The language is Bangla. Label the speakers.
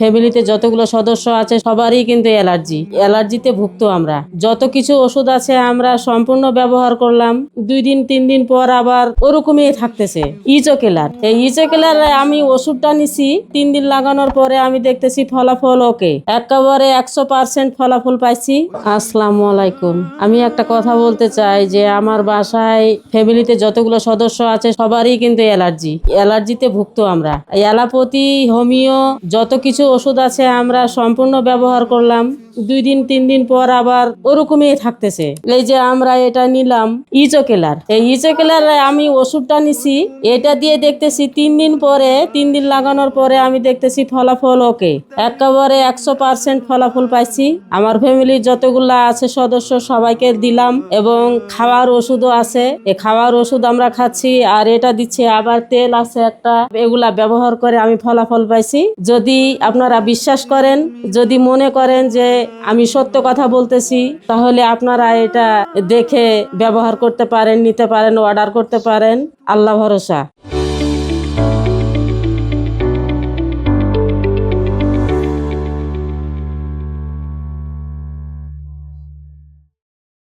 Speaker 1: ফ্যামিলিতে যতগুলো সদস্য আছে, সবারই কিন্তু অ্যালার্জি। অ্যালার্জিতে ভুক্ত আমরা। যত কিছু ওষুধ আছে আমরা সম্পূর্ণ ব্যবহার করলাম। দুই দিন, তিন দিন পর আবার ওরকমই থাকতেছে। ইচোকেলার এই ইচোকেলার আমি ওষুধটা নিছি, তিন দিন লাগানোর পরে আমি দেখতেছি ফলাফল ওকে। একেবারে একশো পার্সেন্ট ফলাফল পাইছি। আসসালামু আলাইকুম। আমি একটা কথা বলতে চাই যে, আমার বাসায় ফ্যামিলিতে যতগুলো সদস্য আছে, সবারই কিন্তু অ্যালার্জি। অ্যালার্জিতে ভুগত আমরা। অ্যালাপতি, হোমিও, যত কিছু ওষুধ আছে আমরা সম্পূর্ণ ব্যবহার করলাম। দুই দিন, তিন দিন পর আবার ওরকমই থাকতেছে। এই যে আমরা এটা নিলাম ইচোকেলার এই ইচোকেলার আমি ওষুধটা নিছি, এটা দিয়ে দেখতেছি তিন দিন পরে, তিন দিন লাগানোর পরে আমি দেখতেছি ফলাফল ওকে। একেবারে একশো পার্সেন্ট ফলাফল পাইছি। আমার ফ্যামিলির যতগুলা আছে সদস্য, সবাইকে দিলাম এবং খাওয়ার ওষুধও আছে। এ খাওয়ার ওষুধ আমরা খাচ্ছি আর এটা দিচ্ছে আবার তেল আছে একটা। এগুলা ব্যবহার করে আমি ফলাফল পাইছি। যদি আপনারা বিশ্বাস করেন, যদি মনে করেন যে আমি সত্য কথা বলতেছি, তাহলে আপনারা এটা দেখে ব্যবহার করতে পারেন, নিতে পারেন অর্ডার করতে পারেন। আল্লাহ ভরসা।